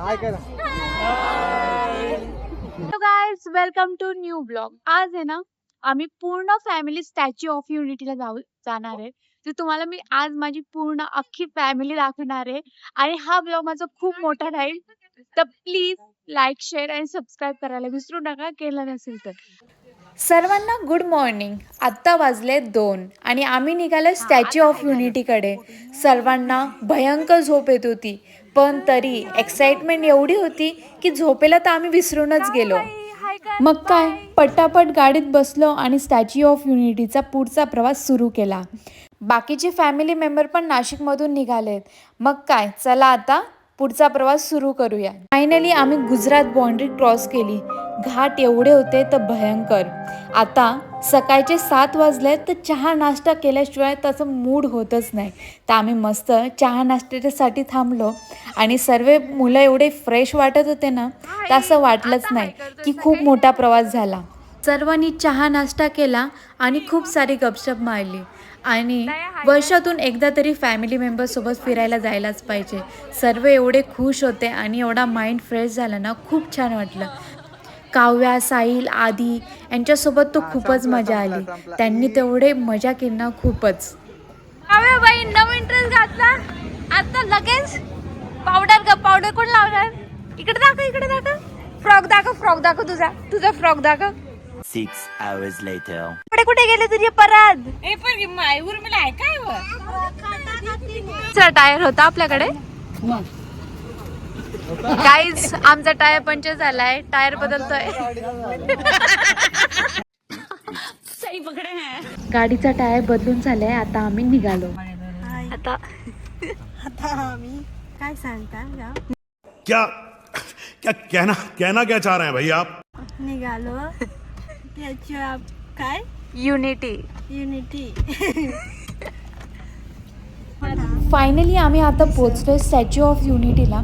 Hi guys welcome to new blog आज आहे ना आम्ही पूर्ण फॅमिली स्टॅच्यू ऑफ युनिटीला जाऊ जाणार आहे. तर तुम्हाला मी आज माझी पूर्ण अख्खी फॅमिली दाखवणार आहे. आणि हा ब्लॉग माझा खूप मोठा राहील. तर प्लीज लाईक शेअर आणि सबस्क्राईब करायला विसरू नका केलं नसेल तर. सर्वांना गुड मॉर्निंग आत्ता वाजले दोन आणि आम्ही निघालो स्टॅच्यू ऑफ युनिटीकडे सर्वांना भयंकर झोप येत होती. पण तरी एक्साइटमेंट एवढी होती की झोपेला तर आम्ही विसरूनच गेलो. मग काय? पटापट गाडीत बसलो आणि स्टॅच्यू ऑफ युनिटीचा पुढचा प्रवास सुरू केला. बाकीचे फॅमिली मेंबर पण नाशिकमधून निघालेत मग काय? चला आता पुढचा प्रवास सुरू करूया. फायनली आम्ही गुजरात बाउंड्री क्रॉस केली. घाट एवढे होते तर भयंकर. आता सकाळचे सात वाजले तर चहा नाश्ता केल्याशिवाय त्याचं मूड होतच नाही. तर आम्ही मस्त चहा नाश्त्यासाठी थांबलो आणि सर्व मुलं एवढे फ्रेश वाटत होते ना तर असं वाटलंच नाही की खूप मोठा प्रवास झाला. सर्वांनी चहा नाश्ता केला आणि खूप सारी गपशप मारली. आणि वर्षातून एकदा तरी फॅमिली मेंबरसोबत फिरायला जायलाच पाहिजे. सर्व एवढे खुश होते आणि एवढा माइंड फ्रेश झाला ना खूप छान वाटलं. काव्या साहिल आदी यांच्यासोबत तो खूपच मजा आली. त्यांनी तेवढे मजा केली ना खूपच. बाई नवीन ड्रेस घातला. आता लगेच पावडर का पावडर कोण लावणार? इकडे दाखव इकडे दाखव. फ्रॉक दाखव फ्रॉक दाखव तुझा. तुझा फ्रॉक दाखव. Six hours later. कुठे कुठे गेले तुझे परत? चला टायर होता आपल्याकडे. गाईज आमचा टायर पंचर झालाय. टायर बदलतोय. गाडीचा टायर बदलून झालाय. आता आम्ही निघालो. आता. आता आम्ही काय सांगता क्या क्या कहना कहना क्या चाह रहे हैं भाई आप? निघालो. त्याच्या काय? युनिटी युनिटी फायनली आम्ही आता पोचलोय स्टॅच्यू ऑफ युनिटीला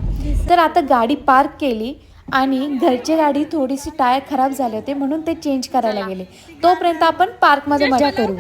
तर आता गाडी पार्क केली आणि घरची गाडी थोडीशी टायर खराब झाले होते म्हणून ते चेंज करायला गेले. तोपर्यंत आपण पार्कमध्ये मजा करू.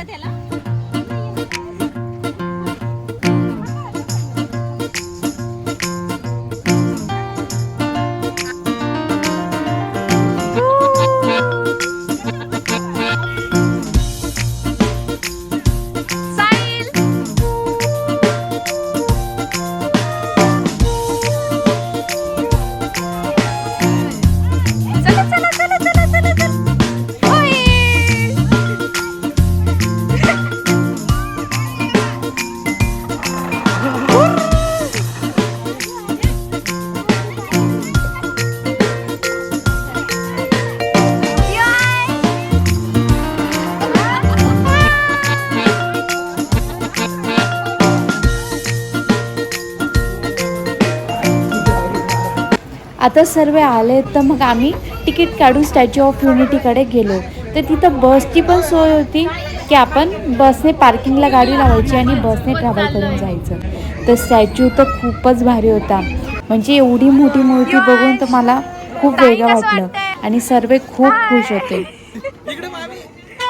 आता सर्व आले तर मग आम्ही तिकीट काढून स्टॅच्यू ऑफ युनिटीकडे गेलो. तर तिथं बसची पण सोय होती की आपण बसने पार्किंगला गाडी लावायची आणि बसने ट्रॅव्हल करून जायचं. तर स्टॅच्यू तर खूपच भारी होता. म्हणजे एवढी मोठी मूर्ती बघून तर मला खूप वेगळं वाटलं. आणि सर्व खूप खुश होते.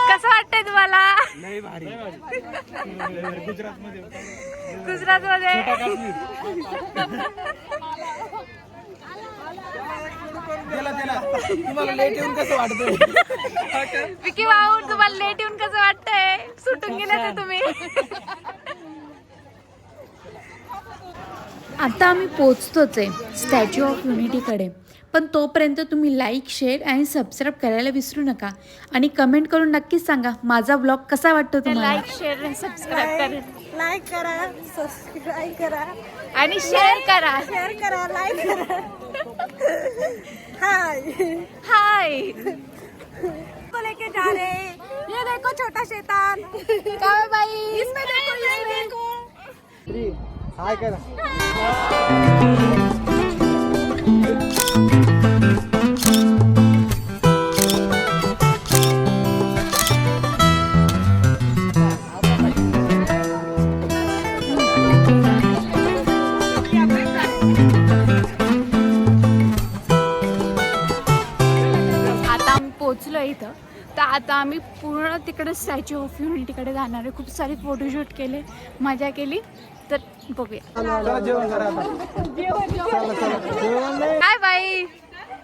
कसं वाटतंय तुम्हाला? गुजरात मध्ये तुम्हाला लेट येऊन कसं वाटतंय? विकी भाऊ तुम्हाला लेट येऊन कसं वाटतंय? सुटून गेले तर तुम्ही. आता आम्ही पोचतोच आहे स्टॅच्यू ऑफ युनिटीकडे पण तोपर्यंत तुम्ही लाईक शेअर आणि सबस्क्राईब करायला विसरू नका. आणि कमेंट करून नक्कीच सांगा माझा ब्लॉग कसा वाटतो तुम्हाला? लाईक शेअर आणि सबस्क्राईब करा. लाईक करा सबस्क्राईब करा. आणि शेअर करा. शेअर करा लाईक करा. हाय. हाय. को लेके जा रहे हैं। ये देखो छोटा शैतान. काय बाई इसमें देखो इसमें देखो. हाय करा। तिकडे स्टॅच्यू ऑफ युनिटीकडे जाणार आहे खूप सारे फोटोशूट केले मजा केली. तर बघूया. जेवण नाही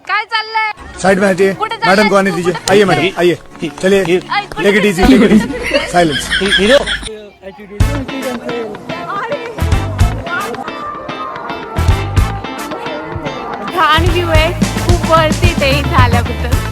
काय चाललंय? साइड में हटिए कुठे जायचं? मैडम को आने दीजिए आइए मैडम आइए. चलिए. Take it easy take it easy silence छान व्ह्यू आहे खूप वरती ते इथे आल्याबद्दल.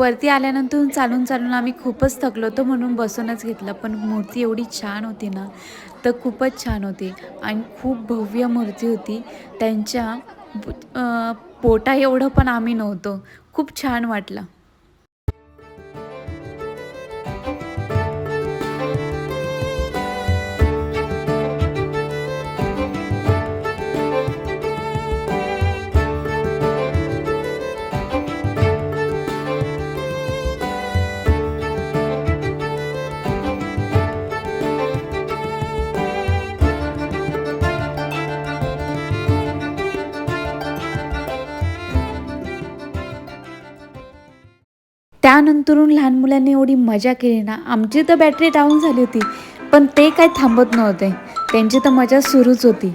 वरती आल्यानंतर चालून चालून आम्ही खूपच थकलो होतो म्हणून बसूनच घेतलं. पण मूर्ती एवढी छान होती ना तर खूपच छान होती. आणि खूप भव्य मूर्ती होती. त्यांच्या पोटा एवढं पण आम्ही नव्हतो. खूप छान वाटलं. त्यानंतरून लहान मुलांनी एवढी मजा केली ना आमची तर बॅटरी डाऊन झाली होती पण ते काय थांबत नव्हते. त्यांची तर मजा सुरूच होती.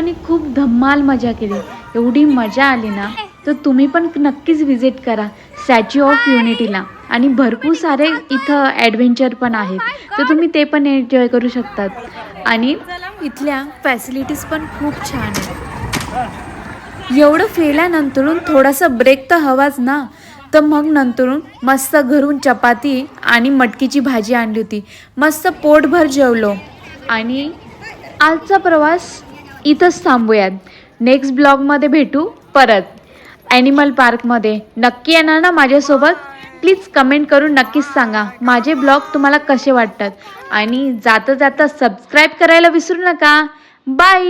सर्वांनी खूप धम्माल मजा केली. एवढी मजा आली ना तर तुम्ही पण नक्कीच व्हिजिट करा स्टॅच्यू ऑफ युनिटीला आणि भरपूर सारे इथं ॲडव्हेंचर पण आहेत. तर तुम्ही ते पण एन्जॉय करू शकतात. आणि इथल्या फॅसिलिटीज पण खूप छान आहेत. एवढं फेल्यानंतरून थोडासा ब्रेक तर हवाच ना? तर मग नंतरून मस्त घरून चपाती आणि मटकीची भाजी आणली होती. मस्त पोटभर जेवलो. आणि आजचा प्रवास इथंच थांबूयात. नेक्स्ट ब्लॉगमध्ये भेटू परत. ॲनिमल पार्कमध्ये नक्की येणार ना माझ्यासोबत? प्लीज कमेंट करून नक्कीच सांगा. माझे ब्लॉग तुम्हाला कसे वाटतात? आणि जाता जाता सबस्क्राईब करायला विसरू नका. बाय